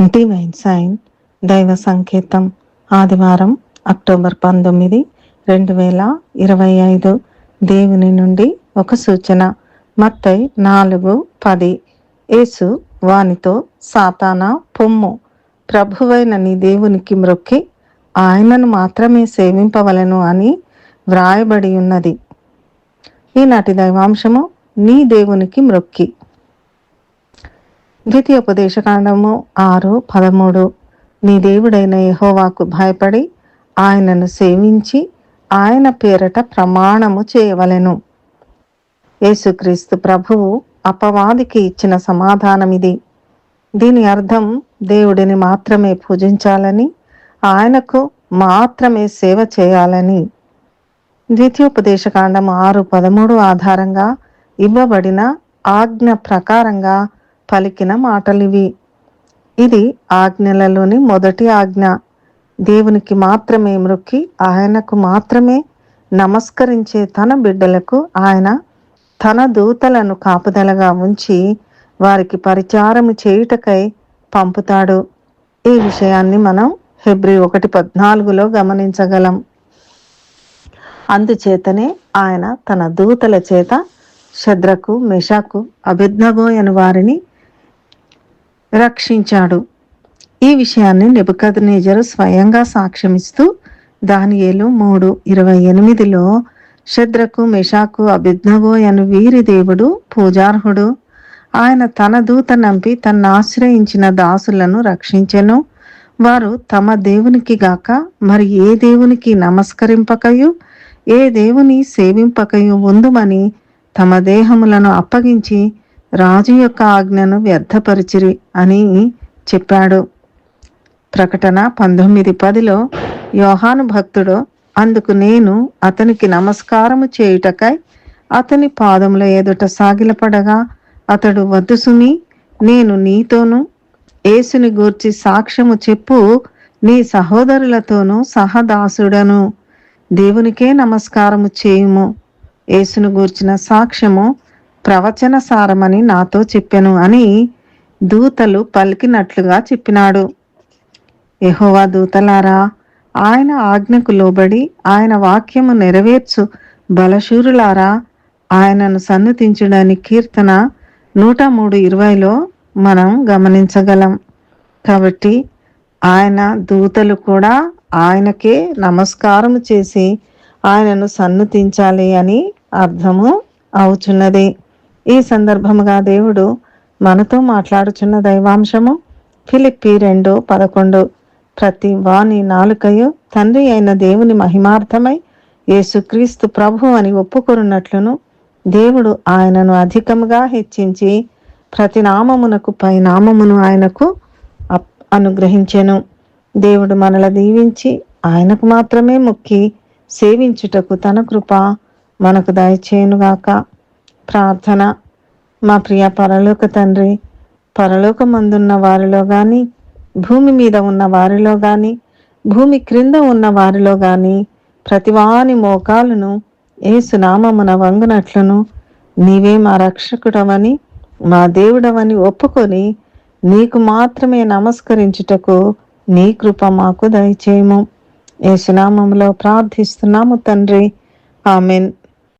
Divine sign దైవ సంకేతం ఆదివారం అక్టోబర్ పంతొమ్మిది రెండు వేల ఇరవై ఐదు. దేవుని నుండి ఒక సూచన. మత్తై నాలుగు పది. యేసు వానితో సాతానా పొమ్ము. ప్రభువైన నీ దేవునికి మ్రొక్కి. ఆయనను మాత్రమే సేవింపవలను అని వ్రాయబడి ఉన్నది. ఈనాటి దైవాంశము నీ దేవునికి మ్రొక్కి. ద్వితీయోపదేశకాండము ఆరు పదమూడు. నీ దేవుడైన యహోవాకు భయపడి ఆయనను సేవించి ఆయన పేరట ప్రమాణము చేయవలెను. యేసుక్రీస్తు ప్రభువు అపవాదికి ఇచ్చిన సమాధానం ఇది దీని అర్థం దేవుడిని మాత్రమే పూజించాలని ఆయనకు మాత్రమే సేవ చేయాలని. ద్వితీయోపదేశకాండము ఆరు పదమూడు ఆధారంగా ఇవ్వబడిన ఆజ్ఞ ప్రకారంగా పలికిన మాటలివి. ఇది ఆజ్ఞలలోని మొదటి ఆజ్ఞ. దేవునికి మాత్రమే మృక్కి ఆయనకు మాత్రమే నమస్కరించే తన బిడ్డలకు ఆయన తన దూతలను కాపుదలగా ఉంచి వారికి పరిచారము చేయుటకై పంపుతాడు. ఈ విషయాన్ని మనం ఫిబ్రి ఒకటి పద్నాలుగులో గమనించగలం. అందుచేతనే ఆయన తన దూతల చేత శద్రకు మెషాకు అభిజ్ఞగోయని వారిని రక్షించాడు. ఈ విషయాన్ని నెబుకద్నేజరు స్వయంగా సాక్ష్యమిస్తూ దానియేలు మూడు ఇరవై ఎనిమిదిలో శద్రకు మెషాకు అభిజ్ఞగో అని వీరి దేవుడు పూజార్హుడు. ఆయన తన దూత నంపి తన్ను ఆశ్రయించిన దాసులను రక్షించెను. వారు తమ దేవునికి గాక మరి ఏ దేవునికి నమస్కరింపకయు? ఏ దేవుని సేవింపకయు ఉందుమని తమ దేహములను అప్పగించి రాజు యొక్క ఆజ్ఞను వ్యర్థపరిచిరి అని చెప్పాడు. ప్రకటన పంతొమ్మిది పదిలో యోహాను భక్తుడు అందుకు నేను అతనికి నమస్కారము చేయుటకై అతని పాదముల ఎదుట సాగిలపడగా అతడు వద్దు సుమి నేను నీతోనూ ఏసుని గూర్చి సాక్ష్యము చెప్పు నీ సహోదరులతోనూ సహదాసుడను. దేవునికే నమస్కారము చేయుము. యేసును గూర్చిన సాక్ష్యము ప్రవచన సారమని నాతో చెప్పెను అని దూతలు పలికినట్లుగా చెప్పినాడు. యహోవా దూతలారా ఆయన ఆజ్ఞకు లోబడి ఆయన వాక్యము నెరవేర్చు బలశూరులారా ఆయనను సన్నతించడానికి కీర్తన నూట మూడు ఇరవైలో మనం గమనించగలం. కాబట్టి ఆయన దూతలు కూడా ఆయనకే నమస్కారం చేసి ఆయనను సన్నతించాలి అని అర్థము అవుచున్నది. ఈ సందర్భముగా దేవుడు మనతో మాట్లాడుచున్న దైవాంశము ఫిలిప్పి రెండు పదకొండు. ప్రతి వాణి నాలుకయు తండ్రి అయిన దేవుని మహిమార్థమై యేసుక్రీస్తు ప్రభు అని ఒప్పుకొనున్నట్లును దేవుడు ఆయనను అధికముగా హెచ్చించి ప్రతి నామమునకు పై నామమును ఆయనకు అనుగ్రహించెను. దేవుడు మనల దీవించి ఆయనకు మాత్రమే మొక్కి సేవించుటకు తన కృప మనకు దయచేయునుగాక. ప్రార్థన. మా ప్రియ పరలోక తండ్రి పరలోకమందున్న వారిలో కానీ భూమి మీద ఉన్న వారిలో కానీ భూమి క్రింద ఉన్న వారిలో కానీ ప్రతివాని మోకాలను ఏసునామమున వంగునట్లును నీవే మా రక్షకుడవని మా దేవుడవని ఒప్పుకొని నీకు మాత్రమే నమస్కరించుటకు నీ కృప మాకు దయచేయము. ఏసునామంలో ప్రార్థిస్తున్నాము తండ్రి. ఆమెన్.